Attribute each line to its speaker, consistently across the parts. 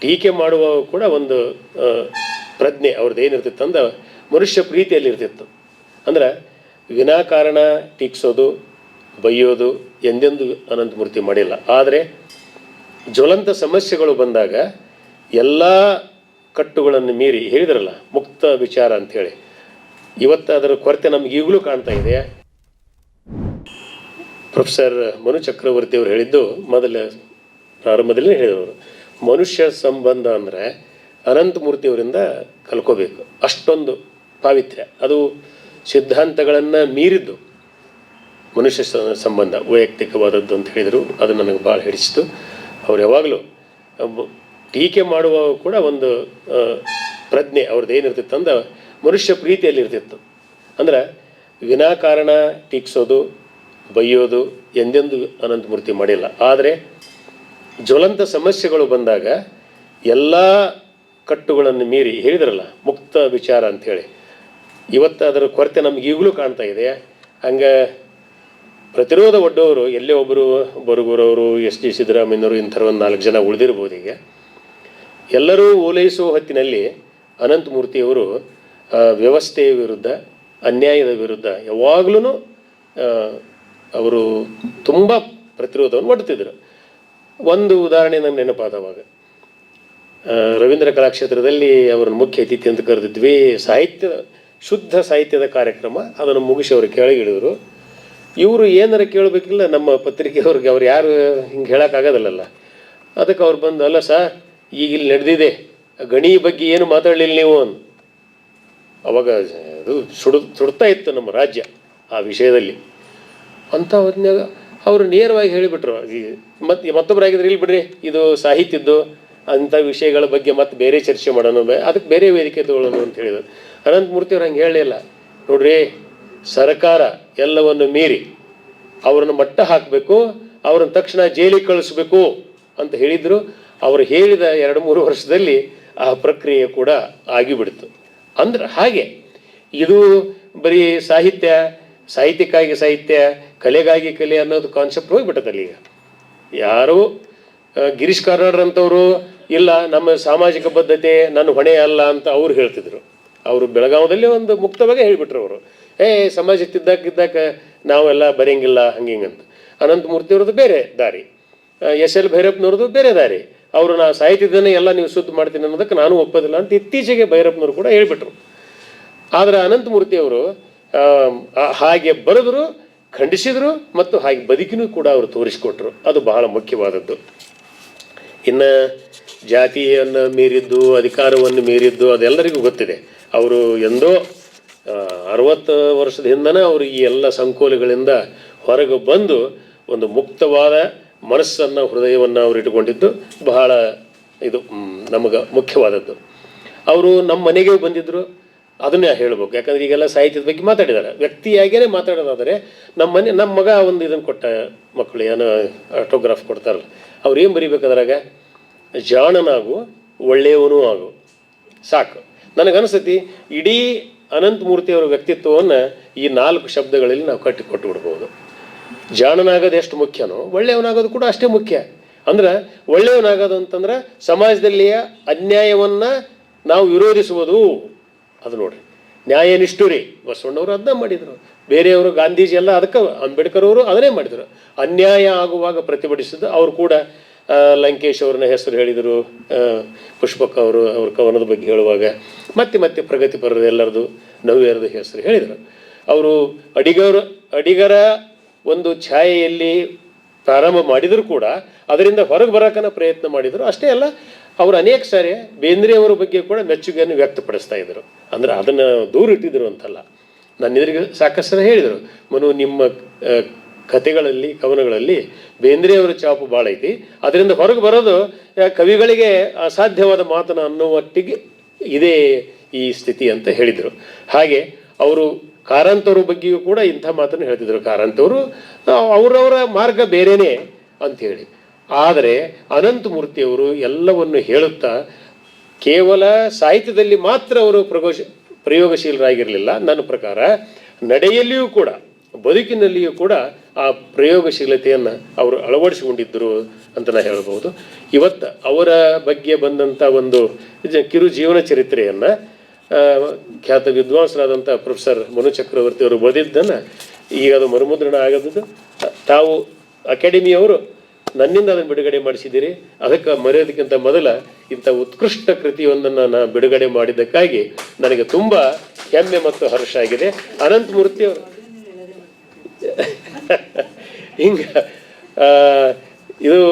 Speaker 1: ಟೀಕೆ ಮಾಡುವ ಕೂಡ ಒಂದು ಪ್ರಜ್ಞೆ ಅವ್ರದ್ದು ಏನಿರ್ತಿತ್ತು ಅಂದ್ರೆ ಮನುಷ್ಯ ಪ್ರೀತಿಯಲ್ಲಿ ಇರ್ತಿತ್ತು ಅಂದ್ರೆ ವಿನಾಕಾರಣ ಟೀಕ್ಸೋದು, ಬೈಯೋದು ಎಂದೆಂದೂ ಅನಂತಮೂರ್ತಿ ಮಾಡಿಲ್ಲ. ಆದರೆ ಜ್ವಲಂತ ಸಮಸ್ಯೆಗಳು ಬಂದಾಗ ಎಲ್ಲ ಕಟ್ಟುಗಳನ್ನು ಮೀರಿ, ಹೇಳಿದ್ರಲ್ಲ, ಮುಕ್ತ ವಿಚಾರ ಅಂಥೇಳಿ ಇವತ್ತು ಅದರ ಕೊರತೆ ನಮ್ಗೆ ಈಗಲೂ ಕಾಣ್ತಾ ಇದೆ. ಪ್ರೊಫೆಸರ್ ಮನು ಚಕ್ರವರ್ತಿ ಅವರು ಹೇಳಿದ್ದು ಮೊದಲ ಪ್ರಾರಂಭದಲ್ಲಿ ಹೇಳಿದವರು ಮನುಷ್ಯ ಸಂಬಂಧ ಅಂದರೆ ಅನಂತಮೂರ್ತಿಯವರಿಂದ ಕಲ್ಕೋಬೇಕು. ಅಷ್ಟೊಂದು ಪಾವಿತ್ರ್ಯ. ಅದು ಸಿದ್ಧಾಂತಗಳನ್ನು ಮೀರಿದ್ದು ಮನುಷ್ಯ ಸಂಬಂಧ. ವೈಯಕ್ತಿಕವಾದದ್ದು ಅಂತ ಹೇಳಿದರು. ಅದು ನನಗೆ ಭಾಳ ಹಿಡಿಸಿತು. ಅವ್ರು ಯಾವಾಗಲೂ ಟೀಕೆ ಮಾಡುವ ಕೂಡ ಒಂದು ಪ್ರಜ್ಞೆ ಅವ್ರದ್ದು ಏನಿರ್ತಿತ್ತು ಅಂದ್ರೆ ಮನುಷ್ಯ ಪ್ರೀತಿಯಲ್ಲಿ ಇರ್ತಿತ್ತು. ಅಂದ್ರೆ ವಿನಾಕಾರಣ ಟೀಕ್ಸೋದು, ಬೈಯೋದು ಎಂದೆಂದೂ ಅನಂತಮೂರ್ತಿ ಮಾಡಿಲ್ಲ. ಆದರೆ ಜ್ವಲಂತ ಸಮಸ್ಯೆಗಳು ಬಂದಾಗ ಎಲ್ಲ ಕಟ್ಟುಗಳನ್ನು ಮೀರಿ ಹೇಳಿದ್ರಲ್ಲ, ಮುಕ್ತ ವಿಚಾರ ಅಂಥೇಳಿ ಇವತ್ತು ಅದರ ಕೊರತೆ ನಮ್ಗೆ ಈಗಲೂ ಕಾಣ್ತಾ ಇದೆ. ಹಂಗೆ ಪ್ರತಿರೋಧ ಒಡ್ಡವರು ಎಲ್ಲೇ ಒಬ್ಬರು ಬರುಗುರವರು, ಎಸ್ ಡಿ ಸಿದ್ದರಾಮಯ್ಯವರು ಇಂಥರ ಒಂದು ನಾಲ್ಕು ಜನ ಉಳಿದಿರ್ಬೋದು ಈಗ. ಎಲ್ಲರೂ ಓಲೈಸುವ ಹೊತ್ತಿನಲ್ಲಿ ಅನಂತಮೂರ್ತಿಯವರು ವ್ಯವಸ್ಥೆಯ ವಿರುದ್ಧ, ಅನ್ಯಾಯದ ವಿರುದ್ಧ ಯಾವಾಗಲೂ ಅವರು ತುಂಬ ಪ್ರತಿರೋಧವನ್ನು ಒಡ್ತಿದ್ರು. ಒಂದು ಉದಾಹರಣೆ ನಂಗೆ ನೆನಪಾದವಾಗ. ರವೀಂದ್ರ ಕಲಾಕ್ಷೇತ್ರದಲ್ಲಿ ಅವರನ್ನು ಮುಖ್ಯ ಅತಿಥಿ ಅಂತ ಕರೆದಿದ್ವಿ. ಸಾಹಿತ್ಯ, ಶುದ್ಧ ಸಾಹಿತ್ಯದ ಕಾರ್ಯಕ್ರಮ. ಅದನ್ನು ಮುಗಿಸಿ ಅವರು ಕೆಳಗಿಳಿದರು ಇವರು ಏನಾರ ಕೇಳಬೇಕಿಲ್ಲ, ನಮ್ಮ ಪತ್ರಿಕೆಯವ್ರಿಗೆ ಅವ್ರು ಯಾರು ಹಿಂಗೆ ಹೇಳೋಕ್ಕಾಗೋದಲ್ಲ ಅದಕ್ಕೆ ಅವ್ರು ಬಂದು, ಅಲ್ಲ ಸರ್ ಈಗ ಇಲ್ಲಿ ನಡೆದಿದೆ. ಗಣಿ ಬಗ್ಗೆ ಏನು ಮಾತಾಡಲಿಲ್ಲ ನೀವು? ಅಂತ ಅವಾಗ ಅದು ಸುಡು, ಸುಡ್ತಾ ಇತ್ತು ನಮ್ಮ ರಾಜ್ಯ ಆ ವಿಷಯದಲ್ಲಿ. ಹೊತ್ನ್ಯಾಗ ಅವರು ನೇರವಾಗಿ ಹೇಳಿಬಿಟ್ರು. ಮತ್ತೆ ಮತ್ತೊಬ್ಬರಾಗಿದ್ರೆ ಇಲ್ಲಿ ಬಿಡ್ರಿ, ಇದು ಸಾಹಿತ್ಯದ್ದು ಅಂಥ ವಿಷಯಗಳ ಬಗ್ಗೆ ಮತ್ತೆ ಬೇರೆ ಚರ್ಚೆ ಮಾಡೋಣ ಅದಕ್ಕೆ ಬೇರೆ ವೇದಿಕೆ ತಗೊಳ್ಳೋಣ ಅಂತ ಹೇಳಿದರು. ಅನಂತಮೂರ್ತಿ ಅವ್ರು ಹಂಗೆ ಹೇಳಲಿಲ್ಲ ನೋಡ್ರಿ, ಸರ್ಕಾರ ಎಲ್ಲವನ್ನು ಮೀರಿ ಅವರನ್ನು ಮಟ್ಟ ಹಾಕಬೇಕು, ಅವ್ರನ್ನ ತಕ್ಷಣ ಜೈಲಿಗೆ ಕಳಿಸ್ಬೇಕು ಅಂತ ಹೇಳಿದರು. ಅವರು ಹೇಳಿದ ಎರಡು ಮೂರು ವರ್ಷದಲ್ಲಿ ಆ ಪ್ರಕ್ರಿಯೆ ಕೂಡ ಆಗಿಬಿಡ್ತು. ಅಂದ್ರೆ ಹಾಗೆ, ಇದು ಬರೀ ಸಾಹಿತ್ಯ, ಸಾಹಿತ್ಯಕ್ಕಾಗಿ ಸಾಹಿತ್ಯ ಕಲೆಗಾಗಿ ಕಲೆ ಅನ್ನೋದು ಕಾನ್ಸೆಪ್ಟ್ ಹೋಗ್ಬಿಟ್ಟದಲ್ಲಿ ಈಗ ಯಾರು ಗಿರೀಶ್ ಕಾರ್ನಾಡ್ ಅಂತವರು ಇಲ್ಲ, ನಮ್ಮ ಸಾಮಾಜಿಕ ಬದ್ಧತೆ ನನ್ನ ಹೊಣೆ ಅಲ್ಲ ಅಂತ ಅವ್ರು ಹೇಳ್ತಿದ್ರು. ಅವರು ಬೆಳಗಾವದಲ್ಲಿ ಒಂದು ಮುಕ್ತವಾಗಿ ಹೇಳಿಬಿಟ್ರು ಅವರು. ಏ ಸಮಾಜ ತಿದ್ದಾಕ ಇದ್ದಾಕ ನಾವೆಲ್ಲ ಬರೆಯಂಗಿಲ್ಲ ಹಂಗೆ ಹಿಂಗಂತ ಅನಂತಮೂರ್ತಿ ಅವ್ರದ್ದು ಬೇರೆ ದಾರಿ. ಎಸ್ ಎಲ್ ಭೈರಪ್ಪನವ್ರದ್ದು ಬೇರೆ ದಾರಿ. ಅವರು ನಾ ಸಾಹಿತ್ಯದನ್ನೇ ಎಲ್ಲ ನೀವು ಸುದ್ದಿ ಮಾಡ್ತೀನಿ ಅನ್ನೋದಕ್ಕೆ ನಾನು ಒಪ್ಪೋದಿಲ್ಲ ಅಂತ ಇತ್ತೀಚೆಗೆ ಭೈರಪ್ಪನವರು ಕೂಡ ಹೇಳಿಬಿಟ್ರು. ಆದರೆ ಅನಂತಮೂರ್ತಿಯವರು ಹಾಗೆ ಬರೆದರು ಖಂಡಿಸಿದರು ಮತ್ತು ಹಾಗೆ ಬದುಕಿನೂ ಕೂಡ ಅವರು ತೋರಿಸಿಕೊಟ್ರು. ಅದು ಬಹಳ ಮುಖ್ಯವಾದದ್ದು. ಇನ್ನು ಜಾತಿಯನ್ನು ಮೀರಿದ್ದು, ಅಧಿಕಾರವನ್ನು ಮೀರಿದ್ದು ಅದೆಲ್ಲರಿಗೂ ಗೊತ್ತಿದೆ. ಅವರು ಎಂದೋ ಅರವತ್ತು ವರ್ಷದ ಹಿಂದನೇ ಅವರು ಈ ಎಲ್ಲ ಸಂಕೋಲೆಗಳಿಂದ ಹೊರಗೆ ಬಂದು ಒಂದು ಮುಕ್ತವಾದ ಮನಸ್ಸನ್ನು, ಹೃದಯವನ್ನು ಅವರು ಇಟ್ಟುಕೊಂಡಿದ್ದು ಬಹಳ ಇದು ನಮಗೆ ಮುಖ್ಯವಾದದ್ದು. ಅವರು ನಮ್ಮ ಮನೆಗೆ ಬಂದಿದ್ದರು ಅದನ್ನೇ ಹೇಳ್ಬೇಕು. ಯಾಕಂದ್ರೆ ಈಗೆಲ್ಲ ಸಾಹಿತ್ಯದ ಬಗ್ಗೆ ಮಾತಾಡಿದ್ದಾರೆ. ವ್ಯಕ್ತಿಯಾಗಿಯೇ ಮಾತಾಡೋದಾದರೆ ನಮ್ಮ ಮನೆ, ನಮ್ಮ ಮಗ ಒಂದು ಇದನ್ನು ಕೊಟ್ಟ ಮಕ್ಕಳು, ಏನೋ ಆಟೋಗ್ರಾಫ್ ಕೊಡ್ತಾರಲ್ಲ. ಅವ್ರು ಏನು ಬರೀಬೇಕಾದ್ರಾಗ ಜಾಣನಾಗು, ಒಳ್ಳೆಯವನೂ ಆಗು. ಸಾಕು. ನನಗನ್ಸತಿ, ಇಡೀ ಅನಂತಮೂರ್ತಿಯವರ ವ್ಯಕ್ತಿತ್ವವನ್ನು ಈ ನಾಲ್ಕು ಶಬ್ದಗಳಲ್ಲಿ ನಾವು ಕಟ್ಟಿ ಕೊಟ್ಟು ಬಿಡ್ಬೋದು. ಜಾಣನಾಗೋದು ಎಷ್ಟು ಮುಖ್ಯನೋ, ಒಳ್ಳೆಯವನಾಗೋದು ಕೂಡ ಅಷ್ಟೇ ಮುಖ್ಯ. ಅಂದ್ರೆ ಒಳ್ಳೆಯವನಾಗೋದು ಅಂತಂದ್ರೆ ಸಮಾಜದಲ್ಲಿಯ ಅನ್ಯಾಯವನ್ನು ನಾವು ವಿರೋಧಿಸುವುದು. ಅದು ನೋಡ್ರಿ. ನ್ಯಾಯ ನಿಷ್ಠುರಿ. ಬಸವಣ್ಣವರು ಅದನ್ನ ಮಾಡಿದರು. ಬೇರೆಯವರು ಗಾಂಧೀಜಿ ಎಲ್ಲ ಅದಕ್ಕೆ ಅಂಬೇಡ್ಕರ್ ಅವರು ಅದನ್ನೇ ಮಾಡಿದರು. ಅನ್ಯಾಯ ಆಗುವಾಗ ಪ್ರತಿಭಟಿಸಿದ್ದು ಅವರು ಕೂಡ ಲಂಕೇಶ್ ಅವ್ರನ್ನ ಹೆಸರು ಹೇಳಿದರು ಪುಷ್ಪಕ ಅವರು, ಅವ್ರ ಕವನದ ಬಗ್ಗೆ ಹೇಳುವಾಗ. ಮತ್ತೆ ಮತ್ತೆ ಪ್ರಗತಿಪರರು ಎಲ್ಲರದು ನವ್ಯರದು ಹೆಸರು ಹೇಳಿದರು. ಅವರು ಅಡಿಗರು, ಅಡಿಗರ ಒಂದು ಛಾಯೆಯಲ್ಲಿ ಪ್ರಾರಂಭ ಮಾಡಿದರೂ ಕೂಡ, ಅದರಿಂದ ಹೊರಗೆ ಬರೋಕನ ಪ್ರಯತ್ನ ಮಾಡಿದರು. ಅಷ್ಟೇ ಅಲ್ಲ ಅವರು ಅನೇಕ ಸಾರಿ ಬೇಂದ್ರೆಯವರ ಬಗ್ಗೆ ಕೂಡ ಮೆಚ್ಚುಗೆಯನ್ನು ವ್ಯಕ್ತಪಡಿಸ್ತಾ ಇದ್ದರು ಅಂದ್ರೆ ಅದನ್ನು ದೂರ ಇಟ್ಟಿದ್ರು ಅಂತಲ್ಲ. ನನ್ನ ಎದುರಿಗೆ ಸಾಕಷ್ಟು ಹೇಳಿದರು, ಮನು ನಿಮ್ಮ ಕಥೆಗಳಲ್ಲಿ, ಕವನಗಳಲ್ಲಿ ಬೇಂದ್ರೆಯವರ ಚಾಪು ಭಾಳ ಐತಿ. ಅದರಿಂದ ಹೊರಗೆ ಬರೋದು ಕವಿಗಳಿಗೆ ಅಸಾಧ್ಯವಾದ ಮಾತನ್ನು ಅನ್ನುವಟ್ಟಿಗೆ ಇದೇ ಈ ಸ್ಥಿತಿ ಅಂತ ಹೇಳಿದರು. ಹಾಗೆ ಅವರು ಕಾರಂತವ್ರ ಬಗ್ಗೆಯೂ ಕೂಡ ಇಂಥ ಮಾತನ್ನು ಹೇಳ್ತಿದ್ರು. ಕಾರಂತವರು ಅವರವರ ಮಾರ್ಗ ಬೇರೆನೇ ಅಂಥೇಳಿ ಆದರೆ ಅನಂತಮೂರ್ತಿಯವರು ಎಲ್ಲವನ್ನು ಹೇಳುತ್ತಾ, ಕೇವಲ ಸಾಹಿತ್ಯದಲ್ಲಿ ಮಾತ್ರ ಅವರು ಪ್ರಗೋಶ ಪ್ರಯೋಗಶೀಲರಾಗಿರಲಿಲ್ಲ. ನನ್ನ ಪ್ರಕಾರ ನಡೆಯಲ್ಲಿಯೂ ಕೂಡ, ಬದುಕಿನಲ್ಲಿಯೂ ಕೂಡ ಆ ಪ್ರಯೋಗಶೀಲತೆಯನ್ನು ಅವರು ಅಳವಡಿಸಿಕೊಂಡಿದ್ದರು ಅಂತ ನಾನು ಹೇಳಬಹುದು. ಇವತ್ತು ಅವರ ಬಗ್ಗೆ ಬಂದಂಥ ಒಂದು ಕಿರು ಜೀವನ ಚರಿತ್ರೆಯನ್ನು ಖ್ಯಾತ ವಿದ್ವಾಂಸರಾದಂಥ ಪ್ರೊಫೆಸರ್ ಮನು ಚಕ್ರವರ್ತಿ ಅವರು ಬರೆದಿದ್ದನ್ನು ಈಗ ಅದು ಮರುಮುದ್ರಣ ಆಗದ್ದು ತಾವು ಅಕಾಡೆಮಿಯವರು ನನ್ನಿಂದ ಅದನ್ನು ಬಿಡುಗಡೆ ಮಾಡಿಸಿದ್ದೀರಿ. ಅದಕ್ಕೆ ಮರೆಯೋದಕ್ಕಿಂತ ಮೊದಲ ಇಂಥ ಉತ್ಕೃಷ್ಟ ಕೃತಿಯೊಂದನ್ನು ನಾನು ಬಿಡುಗಡೆ ಮಾಡಿದ್ದಕ್ಕಾಗಿ ನನಗೆ ತುಂಬ ಹೆಮ್ಮೆ ಮತ್ತು ಹರ್ಷ ಆಗಿದೆ. ಅನಂತಮೂರ್ತಿ ಅವರು. ಹಿಂಗ ಇದು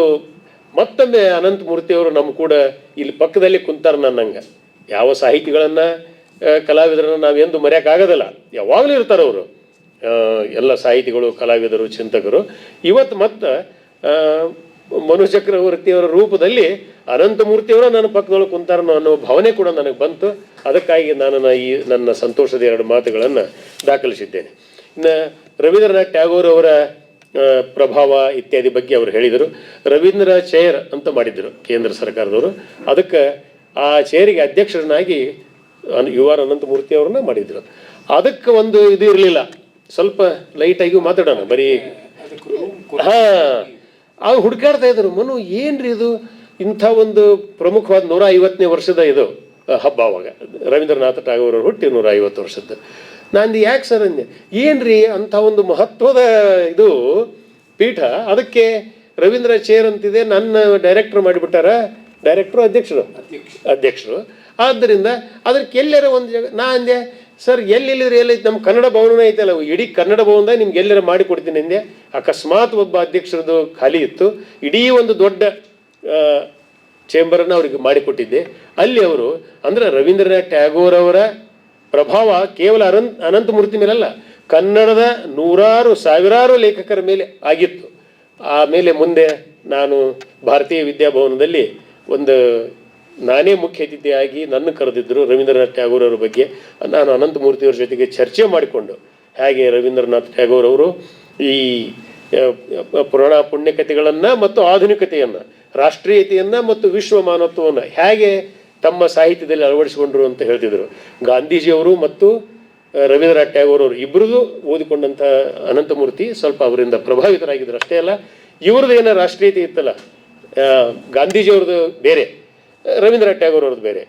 Speaker 1: ಮತ್ತೊಮ್ಮೆ ಅನಂತ ಮೂರ್ತಿಯವರು ನಮ್ಮ ಕೂಡ ಇಲ್ಲಿ ಪಕ್ಕದಲ್ಲಿ ಕುಂತಾರ ನನ್ನಂಗೆ ಯಾವ ಸಾಹಿತಿಗಳನ್ನು ಕಲಾವಿದರನ್ನು ನಾವೆಂದು ಮರೆಯೋಕ್ಕಾಗೋದಿಲ್ಲ ಯಾವಾಗಲೂ ಇರ್ತಾರೆ ಅವರು. ಎಲ್ಲ ಸಾಹಿತಿಗಳು, ಕಲಾವಿದರು, ಚಿಂತಕರು. ಇವತ್ತು ಮತ್ತೆ ಮನು ಚಕ್ರವರ್ತಿಯವರ ರೂಪದಲ್ಲಿ ಅನಂತಮೂರ್ತಿಯವರ ನನ್ನ ಪಕ್ಕದೊಳಗೆ ಕುಂತಾರನೋ ಅನ್ನೋ ಭಾವನೆ ಕೂಡ ನನಗೆ ಬಂತು. ಅದಕ್ಕಾಗಿ ನಾನು ಈ ನನ್ನ ಸಂತೋಷದ ಎರಡು ಮಾತುಗಳನ್ನು ದಾಖಲಿಸಿದ್ದೇನೆ. ಇನ್ನು ರವೀಂದ್ರನಾಥ್ ಟ್ಯಾಗೋರ್ ಅವರ ಪ್ರಭಾವ ಇತ್ಯಾದಿ ಬಗ್ಗೆ ಅವರು ಹೇಳಿದರು. ರವೀಂದ್ರ ಚೇರ್ ಅಂತ ಮಾಡಿದ್ದರು ಕೇಂದ್ರ ಸರ್ಕಾರದವರು. ಅದಕ್ಕೆ ಆ ಚೇರಿಗೆ ಅಧ್ಯಕ್ಷರನ್ನಾಗಿ ಅನ್- ಯು ಆರ್ ಅನಂತಮೂರ್ತಿ ಅವ್ರನ್ನ ಮಾಡಿದ್ರು. ಅದಕ್ಕೆ ಒಂದು ಇದು ಇರಲಿಲ್ಲ. ಸ್ವಲ್ಪ ಲೈಟಾಗಿ ಮಾತಾಡೋಣ. ಬರೀ ಹಾ. ಅವ್ರು ಹುಡುಕಾಡ್ತಾ ಇದ್ರು. ಮನು ಏನ್ರಿ ಇದು? ಇಂಥ ಒಂದು ಪ್ರಮುಖವಾದ ನೂರ ಐವತ್ತನೇ ವರ್ಷದ ಇದು ಹಬ್ಬ ಅವಾಗ. ರವೀಂದ್ರನಾಥ ಟಾಗೋರ್ ಅವರು ಹುಟ್ಟಿ ನೂರ ಐವತ್ತು ವರ್ಷದ್ದು. ನಾನು ಯಾಕೆ ಸರ್ ಅಂದೆ? ಏನ್ರಿ ಅಂಥ ಒಂದು ಮಹತ್ವದ ಇದು ಪೀಠ? ಅದಕ್ಕೆ ರವೀಂದ್ರ ಚೇರ್ ಅಂತಿದೆ ನನ್ನ ಡೈರೆಕ್ಟರ್ ಮಾಡಿಬಿಟ್ಟಾರ? ಡೈರೆಕ್ಟ್ರು ಅಧ್ಯಕ್ಷರು? ಅಧ್ಯಕ್ಷರು. ಆದ್ದರಿಂದ ಅದಕ್ಕೆ ಎಲ್ಲರ ಒಂದು ಜಾಗ ನಾ ಅಂದೆ ಸರ್ ಎಲ್ಲಿಲ್ಲದ್ರೆ ಎಲ್ಲೈತೆ ನಮ್ಮ ಕನ್ನಡ ಭವನ ಐತಲ್ಲ, ಇಡೀ ಕನ್ನಡ ಭವನದಾಗ ನಿಮ್ಗೆ ಎಲ್ಲರ ಮಾಡಿ ಕೊಡ್ತೀನಿ ಅಂದೆ. ಅಕಸ್ಮಾತ್ ಒಬ್ಬ ಅಧ್ಯಕ್ಷರದ್ದು ಖಾಲಿ ಇತ್ತು. ಇಡೀ ಒಂದು ದೊಡ್ಡ ಚೇಂಬರನ್ನು ಅವರಿಗೆ ಮಾಡಿಕೊಟ್ಟಿದ್ದೆ ಅಲ್ಲಿ ಅವರು, ಅಂದರೆ ರವೀಂದ್ರನಾಥ್ ಟ್ಯಾಗೋರ್ ಅವರ ಪ್ರಭಾವ ಕೇವಲ ಅನಂತ ಅನಂತಮೂರ್ತಿ ಮೇಲಲ್ಲ, ಕನ್ನಡದ ನೂರಾರು, ಸಾವಿರಾರು ಲೇಖಕರ ಮೇಲೆ ಆಗಿತ್ತು. ಆಮೇಲೆ ಮುಂದೆ ನಾನು ಭಾರತೀಯ ವಿದ್ಯಾಭವನದಲ್ಲಿ ಒಂದು ನಾನೇ ಮುಖ್ಯ ಅತಿಥಿಯಾಗಿ ನನ್ನ ಕರೆದಿದ್ದರು ರವೀಂದ್ರನಾಥ್ ಟ್ಯಾಗೋರ್ ಅವರ ಬಗ್ಗೆ. ನಾನು ಅನಂತಮೂರ್ತಿಯವ್ರ ಜೊತೆಗೆ ಚರ್ಚೆ ಮಾಡಿಕೊಂಡು, ಹೇಗೆ ರವೀಂದ್ರನಾಥ್ ಟ್ಯಾಗೋರ್ ಅವರು ಈ ಪುರಾಣ ಪುಣ್ಯಕಥೆಗಳನ್ನು ಮತ್ತು ಆಧುನಿಕತೆಯನ್ನು, ರಾಷ್ಟ್ರೀಯತೆಯನ್ನು ಮತ್ತು ವಿಶ್ವ ಮಾನವತ್ವವನ್ನು ಹೇಗೆ ತಮ್ಮ ಸಾಹಿತ್ಯದಲ್ಲಿ ಅಳವಡಿಸಿಕೊಂಡ್ರು ಅಂತ ಹೇಳ್ತಿದ್ರು. ಗಾಂಧೀಜಿಯವರು ಮತ್ತು ರವೀಂದ್ರನಾಥ್ ಟ್ಯಾಗೋರ್ ಅವರು ಇಬ್ಬರದು ಓದಿಕೊಂಡಂಥ ಅನಂತಮೂರ್ತಿ ಸ್ವಲ್ಪ ಅವರಿಂದ ಪ್ರಭಾವಿತರಾಗಿದ್ದರು ಅಷ್ಟೇ ಅಲ್ಲ, ಇವ್ರದ್ದು ಏನೋ ರಾಷ್ಟ್ರೀಯತೆ ಇತ್ತಲ್ಲ. ಗಾಂಧೀಜಿಯವ್ರದ್ದು ಬೇರೆ. ರವೀಂದ್ರನಾಥ್ ಟ್ಯಾಗೋರ್ ಅವ್ರದ್ದು ಬೇರೆ.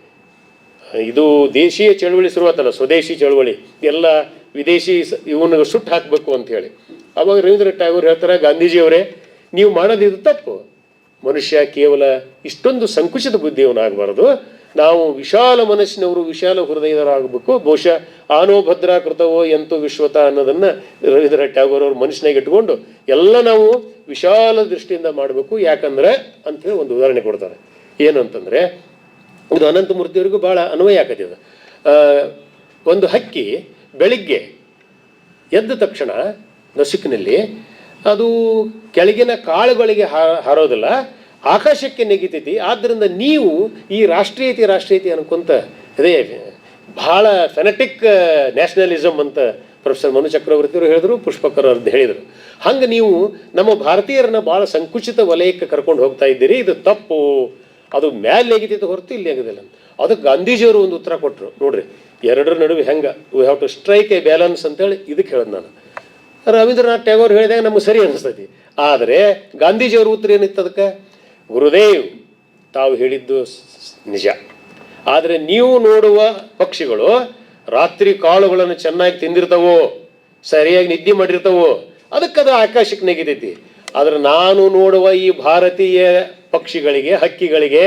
Speaker 1: ಇದು ದೇಶೀಯ ಚಳುವಳಿ ಶುರುವಾತಲ್ಲ, ಸ್ವದೇಶಿ ಚಳುವಳಿ. ಎಲ್ಲ ವಿದೇಶಿ ಇವನ್ನ ಸುಟ್ಟು ಹಾಕಬೇಕು ಅಂತ ಹೇಳಿ. ಅವಾಗ ರವೀಂದ್ರ ಟ್ಯಾಗೋರ್ ಹೇಳ್ತಾರೆ, ಗಾಂಧೀಜಿಯವರೇ, ನೀವು ಮಾಡೋದಿದು ತಪ್ಪು. ಮನುಷ್ಯ ಕೇವಲ ಇಷ್ಟೊಂದು ಸಂಕುಚಿತ ಬುದ್ಧಿಯವನಾಗಬಾರದು. ನಾವು ವಿಶಾಲ ಮನಸ್ಸಿನವರು, ವಿಶಾಲ ಹೃದಯದವರಾಗಬೇಕು. ಬಹುಶಃ ಆನೋ ಭದ್ರಾ ಕೃತವೋ ಎಂತೋ ವಿಶ್ವತ ಅನ್ನೋದನ್ನು ರವೀಂದ್ರ ಟ್ಯಾಗೋರ್ ಅವರು ಮನಸ್ಸಿನಾಗ ಇಟ್ಕೊಂಡು ಎಲ್ಲ ನಾವು ವಿಶಾಲ ದೃಷ್ಟಿಯಿಂದ ಮಾಡಬೇಕು. ಯಾಕಂದ್ರೆ ಅಂಥೇಳಿ ಒಂದು ಉದಾಹರಣೆ ಕೊಡ್ತಾರೆ. ಏನು ಅಂತಂದರೆ, ಇದು ಅನಂತಮೂರ್ತಿಯವರಿಗೂ ಭಾಳ ಅನ್ವಯ ಆಗತ್ತಿದೆ ಒಂದು ಹಕ್ಕಿ ಬೆಳಿಗ್ಗೆ ಎದ್ದ ತಕ್ಷಣ ನಸುಕಿನಲ್ಲಿ ಅದು ಕೆಳಗಿನ ಕಾಳುಗಳಿಗೆ ಹಾರೋದಿಲ್ಲ, ಆಕಾಶಕ್ಕೆ ನೆಗಿತೈತಿ. ಆದ್ದರಿಂದ ನೀವು ಈ ರಾಷ್ಟ್ರೀಯತೆ ರಾಷ್ಟ್ರೀಯತೆ ಅನ್ಕೊಂತ ಅದೇ ಭಾಳ ಫೆನೆಟಿಕ್ ನ್ಯಾಷನಲಿಸಮ್ ಅಂತ ಪ್ರೊಫೆಸರ್ ಮನು ಚಕ್ರವರ್ತಿಯವರು ಹೇಳಿದ್ರು, ಪುಷ್ಪಕರ್ ಅಂತ ಹೇಳಿದರು. ಹಂಗೆ ನೀವು ನಮ್ಮ ಭಾರತೀಯರನ್ನ ಭಾಳ ಸಂಕುಚಿತ ವಲಯಕ್ಕೆ ಕರ್ಕೊಂಡು ಹೋಗ್ತಾ ಇದ್ದೀರಿ. ಇದು ತಪ್ಪು. ಅದು ಮ್ಯಾಲೆ ನೆಗಿತೈತೆ ಹೊರತು ಇಲ್ಲಿ ನೆಗದಿಲ್ಲ ಅಂತ ಅದಕ್ಕೆ ಗಾಂಧೀಜಿಯವರು ಒಂದು ಉತ್ತರ ಕೊಟ್ಟರು ನೋಡ್ರಿ, ಎರಡರ ನಡುವೆ ಹೆಂಗೆ? We have to strike a balance ಅಂತೇಳಿ ಇದಕ್ಕೆ ಹೇಳೋದು ನಾನು. ರವೀಂದ್ರನಾಥ್ ಟ್ಯಾಗೋರ್ ಹೇಳಿದಾಗ ನಮಗೆ ಸರಿ ಅನಿಸ್ತೈತಿ. ಆದರೆ ಗಾಂಧೀಜಿಯವ್ರ ಉತ್ತರ ಏನಿತ್ತು ಅದಕ್ಕೆ? ಗುರುದೇವ್, ತಾವು ಹೇಳಿದ್ದು ನಿಜ. ಆದರೆ ನೀವು ನೋಡುವ ಪಕ್ಷಿಗಳು ರಾತ್ರಿ ಕಾಳುಗಳನ್ನು ಚೆನ್ನಾಗಿ ತಿಂದಿರ್ತವೋ, ಸರಿಯಾಗಿ ನಿದ್ದೆ ಮಾಡಿರ್ತವೋ ಅದಕ್ಕೆ ಅದು ಆಕಾಶಕ್ಕೆ ನೆಗಿತೈತಿ. ಆದರೆ ನಾನು ನೋಡುವ ಈ ಭಾರತೀಯ ಪಕ್ಷಿಗಳಿಗೆ, ಹಕ್ಕಿಗಳಿಗೆ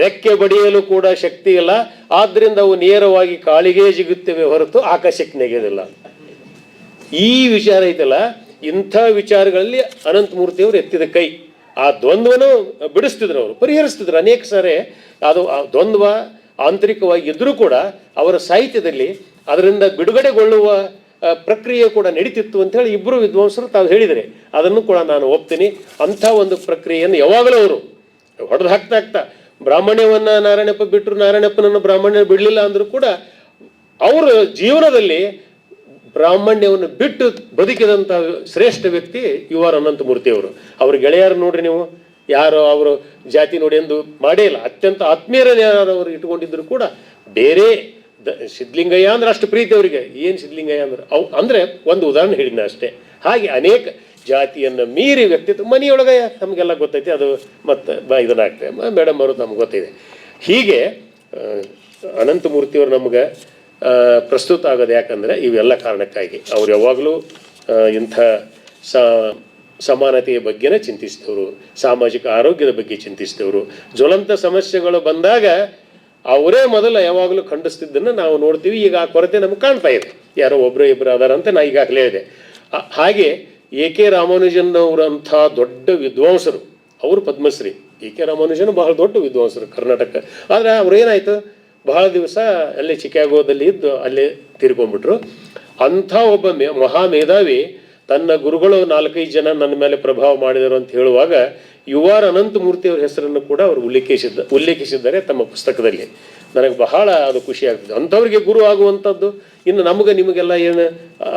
Speaker 1: ರೆಕ್ಕೆ ಬಡಿಯಲು ಕೂಡ ಶಕ್ತಿ ಇಲ್ಲ. ಆದ್ದರಿಂದ ಅವು ನೇರವಾಗಿ ಕಾಳಿಗೆ ಜಿಗುತ್ತವೆ ಹೊರತು ಆಕಾಶಕ್ಕೆ ನೆಗೆಯೋದಿಲ್ಲ ಈ ವಿಚಾರ ಐತಲ್ಲ, ಇಂಥ ವಿಚಾರಗಳಲ್ಲಿ ಅನಂತಮೂರ್ತಿಯವರು ಎತ್ತಿದ ಕೈ. ಆ ದ್ವಂದ್ವನು ಬಿಡಿಸ್ತಿದ್ರು ಅವರು, ಪರಿಹರಿಸ್ತಿದ್ರು. ಅನೇಕ ಸಾರಿ ಅದು ಆ ದ್ವಂದ್ವ ಆಂತರಿಕವಾಗಿ ಇದ್ರೂ ಕೂಡ ಅವರ ಸಾಹಿತ್ಯದಲ್ಲಿ ಅದರಿಂದ ಬಿಡುಗಡೆಗೊಳ್ಳುವ ಪ್ರಕ್ರಿಯೆ ಕೂಡ ನಡೀತಿತ್ತು ಅಂತ ಹೇಳಿ ಇಬ್ಬರು ವಿದ್ವಾಂಸರು ತಾವು ಹೇಳಿದರೆ. ಅದನ್ನು ಕೂಡ ನಾನು ಒಪ್ತೀನಿ. ಅಂಥ ಒಂದು ಪ್ರಕ್ರಿಯೆಯನ್ನು ಯಾವಾಗಲೂ ಅವರು ಹೊಡೆದು ಹಾಕ್ತಾ ಹಾಕ್ತಾ ಬ್ರಾಹ್ಮಣ್ಯವನ್ನ ನಾರಾಯಣಪ್ಪ ಬಿಟ್ಟರು ನಾರಾಯಣಪ್ಪನನ್ನು ಬ್ರಾಹ್ಮಣ್ಯ ಬಿಡಲಿಲ್ಲ ಅಂದರೂ ಕೂಡ ಅವರ ಜೀವನದಲ್ಲಿ ಬ್ರಾಹ್ಮಣ್ಯವನ್ನು ಬಿಟ್ಟು ಬದುಕಿದಂಥ ಶ್ರೇಷ್ಠ ವ್ಯಕ್ತಿ ಯು ಆರ್ ಅನಂತಮೂರ್ತಿ ಅವರು. ಅವ್ರ ಗೆಳೆಯರು ನೋಡ್ರಿ ನೀವು, ಯಾರು ಅವರು ಜಾತಿ ನೋಡಿ ಎಂದು ಮಾಡೇ ಇಲ್ಲ. ಅತ್ಯಂತ ಆತ್ಮೀಯರನ್ನ ಯಾರು ಅವರು ಇಟ್ಕೊಂಡಿದ್ರು ಕೂಡ ಬೇರೆ ದ ಸಿದ್ಧಲಿಂಗಯ್ಯ ಅಂದ್ರೆ ಅಷ್ಟು ಪ್ರೀತಿ ಅವರಿಗೆ. ಏನು ಸಿದ್ಧಲಿಂಗಯ್ಯ ಅಂದ್ರೆ ಅವು ಅಂದರೆ ಒಂದು ಉದಾಹರಣೆ ಹೇಳಿದ್ನ ಅಷ್ಟೇ ಹಾಗೆ ಅನೇಕ ಜಾತಿಯನ್ನು ಮೀರಿ ವ್ಯಕ್ತಿತ್ವ, ಮನೆಯೊಳಗೆ ನಮಗೆಲ್ಲ ಗೊತ್ತೈತಿ, ಅದು ಮತ್ತೆ ಬ ಇದನ್ನಾಗ್ತದೆ. ಮೇಡಮ್ ಅವರು ನಮ್ಗೆ ಗೊತ್ತಿದೆ. ಹೀಗೆ ಅನಂತಮೂರ್ತಿಯವರು ನಮ್ಗೆ ಪ್ರಸ್ತುತ ಆಗೋದು ಯಾಕಂದರೆ ಇವೆಲ್ಲ ಕಾರಣಕ್ಕಾಗಿ. ಅವ್ರು ಯಾವಾಗಲೂ ಇಂಥ ಸಮಾನತೆಯ ಬಗ್ಗೆನೇ ಚಿಂತಿಸಿದವರು, ಸಾಮಾಜಿಕ ಆರೋಗ್ಯದ ಬಗ್ಗೆ ಚಿಂತಿಸಿದವರು. ಜ್ವಲಂತ ಸಮಸ್ಯೆಗಳು ಬಂದಾಗ ಅವರೇ ಮೊದಲ ಯಾವಾಗಲೂ ಖಂಡಿಸ್ತಿದ್ದನ್ನು ನಾವು ನೋಡ್ತೀವಿ. ಈಗ ಆ ಕೊರತೆ ನಮ್ಗೆ ಕಾಣ್ತಾ ಇದೆ. ಯಾರೋ ಒಬ್ಬರು ಇಬ್ಬರು ಅದಾರ ಅಂತ ನಾ ಈಗಾಗಲೇ ಆ- ಹಾಗೆ ಎ ಕೆ ರಾಮಾನುಜನ್ ಅವರಂಥ ದೊಡ್ಡ ವಿದ್ವಾಂಸರು? ಅವರು ಪದ್ಮಶ್ರೀ. A K Ramanujan? ಬಹಳ ದೊಡ್ಡ ವಿದ್ವಾಂಸರು ಕರ್ನಾಟಕ. ಆದರೆ ಅವ್ರೇನಾಯ್ತು? ಬಹಳ ದಿವಸ ಅಲ್ಲೇ ಚಿಕಾಗೋದಲ್ಲಿ ಇದ್ದು ಅಲ್ಲೇ ತೀರ್ಕೊಂಡ್ಬಿಟ್ರು. ಅಂಥ ಒಬ್ಬ ಮೇ, ಮಹಾ ಮೇಧಾವಿ ತನ್ನ ಗುರುಗಳು ನಾಲ್ಕೈದು ಜನ ನನ್ನ ಮೇಲೆ ಪ್ರಭಾವ ಮಾಡಿದರು ಅಂತ ಹೇಳುವಾಗ ಯು ಆರ್ ಅನಂತಮೂರ್ತಿ ಅವರ ಹೆಸರನ್ನು ಕೂಡ ಅವರು ಉಲ್ಲೇಖಿಸಿದ್ದ, ಉಲ್ಲೇಖಿಸಿದ್ದಾರೆ ತಮ್ಮ ಪುಸ್ತಕದಲ್ಲಿ. ನನಗೆ ಬಹಳ ಅದು ಖುಷಿ ಆಗ್ತದೆ. ಅಂಥವ್ರಿಗೆ ಗುರು ಆಗುವಂಥದ್ದು ಇನ್ನು ನಮಗೆ ನಿಮಗೆಲ್ಲ ಏನು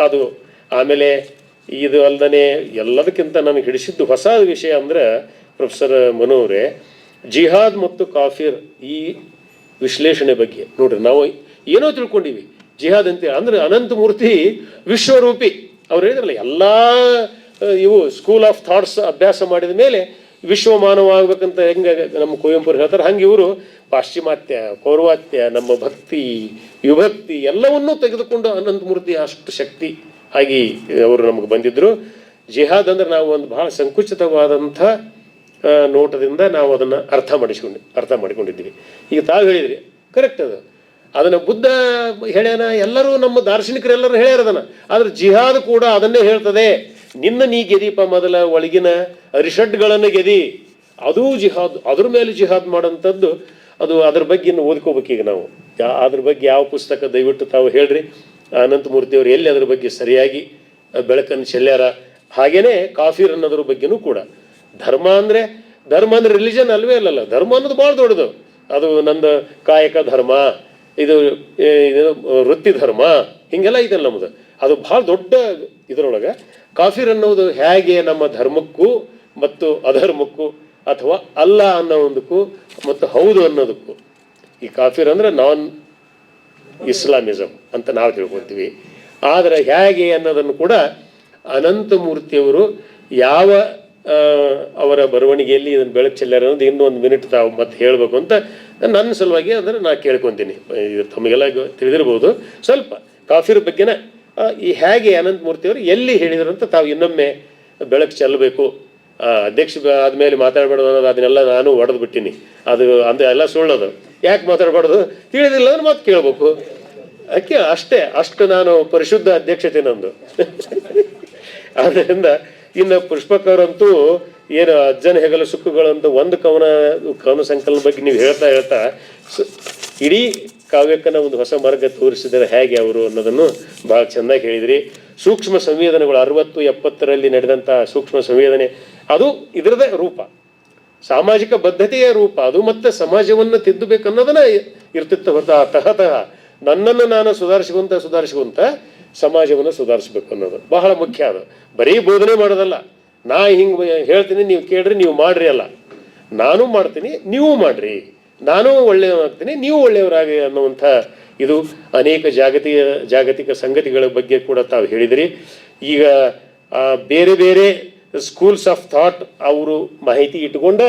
Speaker 1: ಅದು? ಆಮೇಲೆ ಇದು ಅಲ್ಲದೆ ಎಲ್ಲದಕ್ಕಿಂತ ನನಗೆ ಹಿಡಿಸಿದ್ದು ಹೊಸ ವಿಷಯ ಅಂದ್ರೆ ಪ್ರೊಫೆಸರ್ ಮನು ಜಿಹಾದ್ ಮತ್ತು ಕಾಫಿರ್ ಈ ವಿಶ್ಲೇಷಣೆ ಬಗ್ಗೆ. ನೋಡ್ರಿ, ನಾವು ಏನೋ ತಿಳ್ಕೊಂಡಿವಿ. ಜಿಹಾದ್ ಅಂತ, ಅಂದ್ರೆ ಅನಂತ ಮೂರ್ತಿ ವಿಶ್ವರೂಪಿ. ಅವ್ರು ಹೇಳಿದ್ರಲ್ಲ, ಎಲ್ಲ ಇವು ಸ್ಕೂಲ್ ಆಫ್ ಥಾಟ್ಸ್ ಅಭ್ಯಾಸ ಮಾಡಿದ ಮೇಲೆ ವಿಶ್ವ ಮಾನವ ಆಗ್ಬೇಕಂತ ಹೆಂಗೆ ನಮ್ಮ ಕುವೆಂಪು ಹೇಳ್ತಾರೆ. ಹಂಗೆ ಇವರು ಪಾಶ್ಚಿಮಾತ್ಯ, ಪೌರ್ವಾತ್ಯ, ನಮ್ಮ ಭಕ್ತಿ, ವಿಭಕ್ತಿ ಎಲ್ಲವನ್ನೂ ತೆಗೆದುಕೊಂಡು ಅನಂತಮೂರ್ತಿ ಅಷ್ಟು ಶಕ್ತಿ. ಆಗಿ ಅವರು ನಮಗೆ ಬಂದಿದ್ರು. ಜಿಹಾದ್ ಅಂದ್ರೆ ನಾವು ಒಂದು ಬಹಳ ಸಂಕುಚಿತವಾದಂಥ ನೋಟದಿಂದ ನಾವು ಅದನ್ನು ಅರ್ಥ ಮಾಡಿಸ್ಕೊಂಡು, ಅರ್ಥ ಮಾಡಿಕೊಂಡಿದ್ದೀವಿ. ಈಗ ತಾವು ಹೇಳಿದ್ರಿ ಕರೆಕ್ಟ್ ಅದು. ಅದನ್ನು ಬುದ್ಧ ಹೇಳ್ಯಾನ, ಎಲ್ಲರೂ ನಮ್ಮ ದಾರ್ಶನಿಕರೆಲ್ಲರೂ ಹೇಳ್ಯಾರ ಅದನ್ನ. ಆದ್ರೆ ಜಿಹಾದ್ ಕೂಡ ಅದನ್ನೇ ಹೇಳ್ತದೆ. ನಿನ್ನ ನೀ ಗೆದೀಪ ಮೊದಲ, ಒಳಗಿನ ರಿಷಡ್ಗಳನ್ನು ಗೆದಿ. ಅದೂ ಜಿಹಾದ್, ಅದ್ರ ಮೇಲೆ ಜಿಹಾದ್ ಮಾಡೋಂಥದ್ದು ಅದು ಅದ್ರ ಬಗ್ಗೆ ಇನ್ನು ಓದ್ಕೋಬೇಕೀಗ ನಾವು. ಅದ್ರ ಬಗ್ಗೆ ಯಾವ ಪುಸ್ತಕ ದಯವಿಟ್ಟು ತಾವು ಹೇಳ್ರಿ. ಅನಂತಮೂರ್ತಿಯವರು ಎಲ್ಲಿ ಅದರ ಬಗ್ಗೆ ಸರಿಯಾಗಿ ಬೆಳಕನ್ನು ಚೆಲ್ಲ್ಯಾರ ಹಾಗೇನೆ ಕಾಫೀರ್ ಅನ್ನೋದ್ರ ಬಗ್ಗೆನೂ ಕೂಡ. ಧರ್ಮ ಅಂದ್ರೆ ಧರ್ಮ ಅಂದ್ರೆ ರಿಲಿಜನ್ ಅಲ್ವೇ ಅಲ್ಲಲ್ಲ, ಧರ್ಮ ಅನ್ನೋದು ಭಾಳ ದೊಡ್ಡದು. ಅದು ನಂದು ಕಾಯಕ ಧರ್ಮ, ಇದು ವೃತ್ತಿ ಧರ್ಮ, ಹಿಂಗೆಲ್ಲ ಇದೆ ನಮ್ಮದು ಅದು ಭಾಳ ದೊಡ್ಡ ಇದರೊಳಗೆ ಕಾಫೀರ್ ಅನ್ನೋದು ಹೇಗೆ ನಮ್ಮ ಧರ್ಮಕ್ಕೂ ಮತ್ತು ಅಧರ್ಮಕ್ಕೂ ಅಥವಾ ಅಲ್ಲ ಅನ್ನೋ ಒಂದಕ್ಕೂ ಮತ್ತು ಹೌದು ಅನ್ನೋದಕ್ಕೂ. ಈ ಕಾಫೀರ್ ಅಂದ್ರೆ ನಾನ್ ಇಸ್ಲಾಮಿಸಮ್ ಅಂತ ನಾವು ತಿಳ್ಕೊತೀವಿ. ಆದರೆ ಹೇಗೆ ಅನ್ನೋದನ್ನು ಕೂಡ ಅನಂತಮೂರ್ತಿಯವರು ಯಾವ ಅವರ ಬರವಣಿಗೆಯಲ್ಲಿ ಇದನ್ನು ಬೆಳಕು ಚೆಲ್ಲಾರ ಅನ್ನೋದು ಇನ್ನೂ ಒಂದು ಮಿನಿಟ್ ತಾವು ಮತ್ತೆ ಹೇಳಬೇಕು ಅಂತ ನನ್ನ ಸಲುವಾಗಿ ಅದನ್ನು ನಾನು ಕೇಳ್ಕೊತೀನಿ. ತಮಗೆಲ್ಲ ತಿಳಿದಿರ್ಬೋದು. ಸ್ವಲ್ಪ ಕಾಫಿರ ಬಗ್ಗೆನೇ ಈ ಹೇಗೆ ಅನಂತಮೂರ್ತಿಯವರು ಎಲ್ಲಿ ಹೇಳಿದ್ರು ಅಂತ ತಾವು ಇನ್ನೊಮ್ಮೆ ಬೆಳಕು ಚೆಲ್ಲಬೇಕು. ಅಧ್ಯಕ್ಷ ಆದಮೇಲೆ ಮಾತಾಡಬಾರ್ದು ಅನ್ನೋದು ಅದನ್ನೆಲ್ಲ ನಾನು ಹೊಡೆದು ಬಿಟ್ಟಿನಿ. ಅದು ಅಂದ್ರೆ ಎಲ್ಲ ಸುಳ್ಳೋದು. ಯಾಕೆ ಮಾತಾಡಬಾರ್ದು? ತಿಳಿದಿಲ್ಲ ಅಂದ್ರೆ ಮತ್ತೆ ಕೇಳ್ಬೇಕು. ಅದಕ್ಕೆ ಅಷ್ಟೇ, ಅಷ್ಟು ನಾನು ಪರಿಶುದ್ಧ ಅಧ್ಯಕ್ಷತೆ ನಂದು. ಆದ್ದರಿಂದ ಇನ್ನು ಪುಷ್ಪಕರಂತೂ ಏನು ಅಜ್ಜನ ಹೆಗಲ ಸುಕ್ಕುಗಳಂತ ಒಂದು ಕವನ ಕವನ ಸಂಕಲನ ಬಗ್ಗೆ ನೀವು ಹೇಳ್ತಾ ಹೇಳ್ತಾ ಇಡೀ ಕಾವ್ಯಕ್ಕನ ಒಂದು ಹೊಸ ಮಾರ್ಗ ತೋರಿಸಿದರೆ ಹೇಗೆ ಅವರು ಅನ್ನೋದನ್ನು ಭಾಳ ಚೆನ್ನಾಗಿ ಹೇಳಿದ್ರಿ. ಸೂಕ್ಷ್ಮ ಸಂವೇದನೆಗಳು ಅರವತ್ತು ಎಪ್ಪತ್ತರಲ್ಲಿ ನಡೆದಂಥ ಸೂಕ್ಷ್ಮ ಸಂವೇದನೆ ಅದು ಇದರದೇ ರೂಪ. ಸಾಮಾಜಿಕ ಬದ್ಧತೆಯ ರೂಪ, ಅದು ಮತ್ತೆ ಸಮಾಜವನ್ನು ತಿದ್ದುಬೇಕು ಅನ್ನೋದನ್ನ ಇರ್ತಿತ್ತು ಹೊರತ ತಹತಃ ನನ್ನನ್ನು ನಾನು ಸುಧಾರಿಸುವಂತ ಸುಧಾರಿಸುವಂತ ಸಮಾಜವನ್ನು ಸುಧಾರಿಸ್ಬೇಕು ಅನ್ನೋದು ಬಹಳ ಮುಖ್ಯ ಅದು. ಬರೀ ಬೋಧನೆ ಮಾಡೋದಲ್ಲ. ನಾ ಹಿಂಗೆ ಹೇಳ್ತೀನಿ, ನೀವು ಕೇಳ್ರಿ, ನೀವು ಮಾಡ್ರಿ ಅಲ್ಲ. ನಾನು ಮಾಡ್ತೀನಿ, ನೀವು ಮಾಡ್ರಿ. ನಾನು ಒಳ್ಳೆಯವನಾಗ್ತೀನಿ, ನೀವು ಒಳ್ಳೆಯವರಾಗಿ ಅನ್ನುವಂಥ ಇದು ಅನೇಕ ಜಾಗತಿಕ ಜಾಗತಿಕ ಸಂಗತಿಗಳ ಬಗ್ಗೆ ಕೂಡ ತಾವು ಹೇಳಿದಿರಿ. ಈಗ ಬೇರೆ ಬೇರೆ ಸ್ಕೂಲ್ಸ್ ಆಫ್ ಥಾಟ್ ಅವರು ಮಾಹಿತಿ ಇಟ್ಟುಕೊಂಡ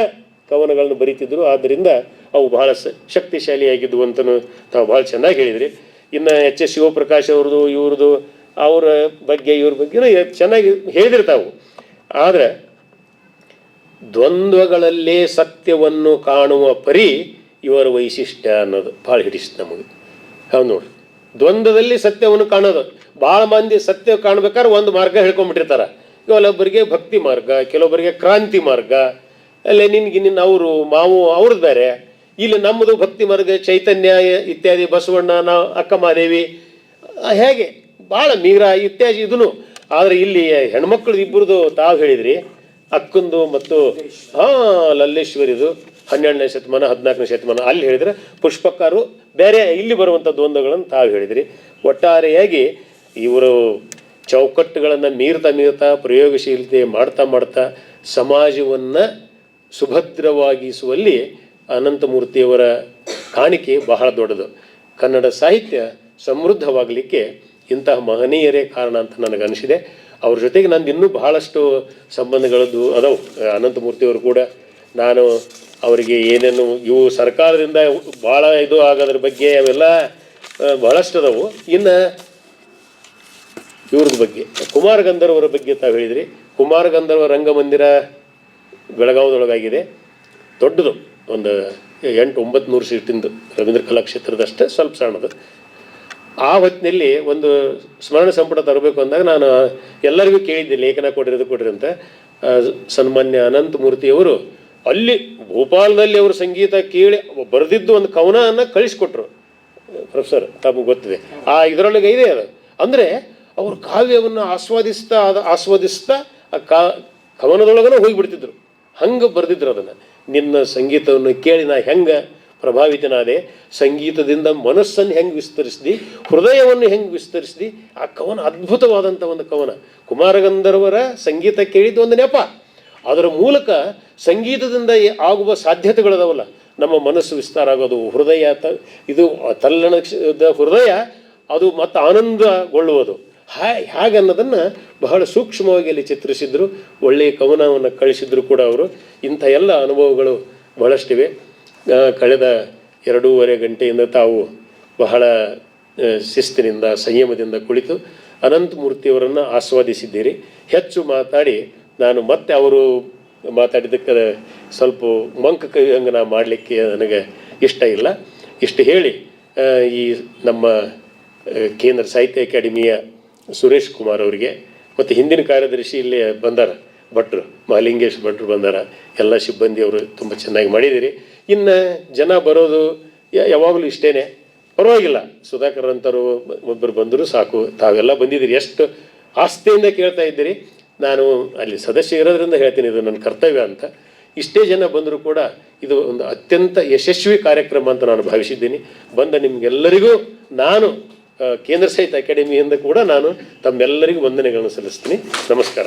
Speaker 1: ಕವನಗಳನ್ನು ಬರೀತಿದ್ರು. ಆದ್ದರಿಂದ ಅವು ಬಹಳ ಶಕ್ತಿಶಾಲಿಯಾಗಿದ್ವು ಅಂತಲೂ ತಾವು ಭಾಳ ಚೆನ್ನಾಗಿ ಹೇಳಿದ್ರಿ. ಇನ್ನು ಎಚ್ ಎಸ್ ಶಿವಪ್ರಕಾಶ್ ಅವ್ರದ್ದು, ಇವ್ರದ್ದು, ಅವರ ಬಗ್ಗೆ, ಇವ್ರ ಬಗ್ಗೆ ಚೆನ್ನಾಗಿ ಹೇಳಿದ್ರಿ ಆದರೆ ದ್ವಂದ್ವಗಳಲ್ಲೇ ಸತ್ಯವನ್ನು ಕಾಣುವ ಪರಿ ಇವರ ವೈಶಿಷ್ಟ್ಯ ಅನ್ನೋದು ಭಾಳ ಹಿಡಿಸ್ತು ನಮಗೆ. ಹೌದು ನೋಡಿ ದ್ವಂದ್ವದಲ್ಲಿ ಸತ್ಯವನ್ನು ಕಾಣೋದು. ಭಾಳ ಮಂದಿ ಸತ್ಯ ಕಾಣ್ಬೇಕಾದ್ರೆ ಒಂದು ಮಾರ್ಗ ಹೇಳ್ಕೊಂಡ್ಬಿಟ್ಟಿರ್ತಾರ ಕೆಲವೊಬ್ಬರಿಗೆ ಭಕ್ತಿ ಮಾರ್ಗ, ಕೆಲವೊಬ್ಬರಿಗೆ ಕ್ರಾಂತಿ ಮಾರ್ಗ. ಅಲ್ಲೇ ನಿನ್ಗೆ ನಿನ್ನ ಅವರು, ಮಾವು ಅವ್ರದ್ದು ಬೇರೆ ಇಲ್ಲಿ ನಮ್ಮದು ಭಕ್ತಿ ಮಾರ್ಗ, ಚೈತನ್ಯ ಇತ್ಯಾದಿ, ಬಸವಣ್ಣ ನಾವು ಅಕ್ಕಮಾದೇವಿ ಮಹಾದೇವಿ ಹೇಗೆ? ಭಾಳ ಮೀರಾ ಇತ್ಯಾದಿ ಇದೂ ಆದರೆ ಇಲ್ಲಿ ಹೆಣ್ಮಕ್ಳು ಇಬ್ಬರದು ತಾವು ಹೇಳಿದ್ರಿ, ಅಕ್ಕಂದು ಮತ್ತು ಹಾಂ, ಲಲ್ಲೇಶ್ವರಿದು, ಹನ್ನೆರಡನೇ ಶತಮಾನ, ಹದಿನಾಲ್ಕನೇ ಶತಮಾನ. ಅಲ್ಲಿ ಹೇಳಿದ್ರೆ ಪುಷ್ಪಕಾರು, ಬೇರೆ ಇಲ್ಲಿ ಬರುವಂಥ ದ್ವಂದ್ವಗಳನ್ನು ತಾವು ಹೇಳಿದ್ರಿ. ಒಟ್ಟಾರೆಯಾಗಿ ಇವರು ಚೌಕಟ್ಟುಗಳನ್ನು ಮೀರ್ತಾ ಮೀರ್ತಾ ಪ್ರಯೋಗಶೀಲತೆ ಮಾಡ್ತಾ ಮಾಡ್ತಾ ಸಮಾಜವನ್ನು ಸುಭದ್ರವಾಗಿಸುವಲ್ಲಿ ಅನಂತಮೂರ್ತಿಯವರ ಕಾಣಿಕೆ ಬಹಳ ದೊಡ್ಡದು. ಕನ್ನಡ ಸಾಹಿತ್ಯ ಸಮೃದ್ಧವಾಗಲಿಕ್ಕೆ ಇಂತಹ ಮಹನೀಯರೇ ಕಾರಣ ಅಂತ ನನಗನಿಸಿದೆ ಅವ್ರ ಜೊತೆಗೆ ನಂದು ಇನ್ನೂ ಬಹಳಷ್ಟು ಸಂಬಂಧಗಳದ್ದು ಅದಾವು. ಅನಂತಮೂರ್ತಿಯವರು ಕೂಡ ನಾನು ಅವರಿಗೆ ಏನೇನು ಇವು ಸರ್ಕಾರದಿಂದ ಭಾಳ ಇದು ಆಗೋದ್ರ ಬಗ್ಗೆ ಅವೆಲ್ಲ ಬಹಳಷ್ಟು ಅದಾವು. ಇನ್ನು ಇವ್ರದ್ದು ಬಗ್ಗೆ. ಕುಮಾರ ಗಂಧರ್ವರ ಬಗ್ಗೆ ತಾವು ಹೇಳಿದ್ರಿ. ಕುಮಾರ ಗಂಧರ್ವ ರಂಗಮಂದಿರ ಬೆಳಗಾವದೊಳಗಾಗಿದೆ. ದೊಡ್ಡದು. ಒಂದು ಎಂಟು ಒಂಬತ್ತು ನೂರು ಸೀಟಿಂದು ರವೀಂದ್ರ ಕಲಾಕ್ಷೇತ್ರದಷ್ಟೇ ಸ್ವಲ್ಪ ಸಣ್ಣದು. ಆ ಹೊತ್ತಿನಲ್ಲಿ ಒಂದು ಸ್ಮರಣ ಸಂಪುಟ ತರಬೇಕು ಅಂದಾಗ ನಾನು ಎಲ್ಲರಿಗೂ ಕೇಳಿದ್ದೆ, ಲೇಖನ ಕೊಡಿರೋದು ಕೊಡ್ರಿ ಅಂತ. ಸನ್ಮಾನ್ಯ ಸನ್ಮಾನ್ಯ ಅನಂತಮೂರ್ತಿಯವರು ಅಲ್ಲಿ ಭೋಪಾಲದಲ್ಲಿ ಅವರು ಸಂಗೀತ ಕೇಳಿ ಬರೆದಿದ್ದು ಒಂದು ಕವನವನ್ನು ಕಳಿಸ್ಕೊಟ್ರು. ಪ್ರೊಫೆಸರ್, ತಮಗೆ ಗೊತ್ತಿದೆ. ಆ, ಇದರೊಳಗೆ ಇದೆ ಅದು. ಅಂದರೆ ಅವರು ಕಾವ್ಯವನ್ನು ಆಸ್ವಾದಿಸ್ತಾ ಅದು ಆಸ್ವಾದಿಸ್ತಾ ಆ ಕಾ ಕವನದೊಳಗನೂ ಹೋಗಿಬಿಡ್ತಿದ್ರು. ಹಂಗೆ ಬರೆದಿದ್ರು ಅದನ್ನು. ನಿನ್ನ ಸಂಗೀತವನ್ನು ಕೇಳಿ ನಾ ಹೆಂಗೆ ಪ್ರಭಾವಿತನಾದೆ, ಸಂಗೀತದಿಂದ ಮನಸ್ಸನ್ನು ಹೆಂಗೆ ವಿಸ್ತರಿಸಿದಿ, ಹೃದಯವನ್ನು ಹೆಂಗೆ ವಿಸ್ತರಿಸಿದಿ, ಆ ಕವನ ಅದ್ಭುತವಾದಂಥ ಒಂದು ಕವನ. ಕುಮಾರಗಂಧರ್ವರ ಸಂಗೀತ ಕೇಳಿದ್ದು ಒಂದು ನೆಪ. ಅದರ ಮೂಲಕ ಸಂಗೀತದಿಂದ ಆಗುವ ಸಾಧ್ಯತೆಗಳದವಲ್ಲ ನಮ್ಮ ಮನಸ್ಸು ವಿಸ್ತಾರ ಆಗೋದು, ಹೃದಯ ತ ಇದು ತಲ್ಲಣದ ಹೃದಯ, ಅದು ಮತ್ತು ಆನಂದಗೊಳ್ಳುವುದು. ಹಾ ಹಾಗನ್ನೋದನ್ನು ಬಹಳ ಸೂಕ್ಷ್ಮವಾಗಿ ಅಲ್ಲಿ ಚಿತ್ರಿಸಿದ್ರು. ಒಳ್ಳೆಯ ಕವನವನ್ನು ಕಳಿಸಿದ್ರು ಕೂಡ ಅವರು. ಇಂಥ ಎಲ್ಲ ಅನುಭವಗಳು ಬಹಳಷ್ಟಿವೆ. ಕಳೆದ ಎರಡೂವರೆ ಗಂಟೆಯಿಂದ ತಾವು ಬಹಳ ಶಿಸ್ತಿನಿಂದ, ಸಂಯಮದಿಂದ ಕುಳಿತು ಅನಂತಮೂರ್ತಿಯವರನ್ನು ಆಸ್ವಾದಿಸಿದ್ದೀರಿ. ಹೆಚ್ಚು ಮಾತಾಡಿ ನಾನು ಮತ್ತೆ ಅವರು ಮಾತಾಡಿದ್ದಕ್ಕೆ ಸ್ವಲ್ಪ ಮಂಕ ಕವಿಯಂಗೆ ಮಾಡಲಿಕ್ಕೆ ನನಗೆ ಇಷ್ಟ ಇಲ್ಲ. ಇಷ್ಟು ಹೇಳಿ ಈ ನಮ್ಮ ಕೇಂದ್ರ ಸಾಹಿತ್ಯ ಅಕಾಡೆಮಿಯ ಸುರೇಶ್ ಕುಮಾರ್ ಅವರಿಗೆ, ಮತ್ತು ಹಿಂದಿನ ಕಾರ್ಯದರ್ಶಿ ಇಲ್ಲಿ ಬಂದಾರ, ಭಟ್ರು, ಮಹಾಲಿಂಗೇಶ್ ಭಟ್ರು ಬಂದಾರ, ಎಲ್ಲ ಸಿಬ್ಬಂದಿಯವರು ತುಂಬ ಚೆನ್ನಾಗಿ ಮಾಡಿದ್ದೀರಿ ಇನ್ನು ಜನ ಬರೋದು ಯಾವಾಗಲೂ ಇಷ್ಟೇ ಪರವಾಗಿಲ್ಲ, ಸುಧಾಕರ್ ಅಂತವರು ಒಬ್ಬರು ಬಂದರೂ ಸಾಕು, ತಾವೆಲ್ಲ ಬಂದಿದ್ದೀರಿ. ಎಷ್ಟು ಆಸ್ತಿಯಿಂದ ಕೇಳ್ತಾ ಇದ್ದೀರಿ, ನಾನು ಅಲ್ಲಿ ಸದಸ್ಯ ಇರೋದ್ರಿಂದ ಹೇಳ್ತೀನಿ, ಇದು ನನ್ನ ಕರ್ತವ್ಯ ಅಂತ. ಇಷ್ಟೇ ಜನ ಬಂದರೂ ಕೂಡ ಇದು ಒಂದು ಅತ್ಯಂತ ಯಶಸ್ವಿ ಕಾರ್ಯಕ್ರಮ ಅಂತ ನಾನು ಭಾವಿಸಿದ್ದೀನಿ. ಬಂದ ನಿಮಗೆಲ್ಲರಿಗೂ ನಾನು ಕೇಂದ್ರ ಸಾಹಿತ್ಯ ಅಕಾಡೆಮಿಯಿಂದ ಕೂಡ ನಾನು ತಮ್ಮೆಲ್ಲರಿಗೂ ವಂದನೆಗಳನ್ನು ಸಲ್ಲಿಸ್ತೀನಿ. ನಮಸ್ಕಾರ.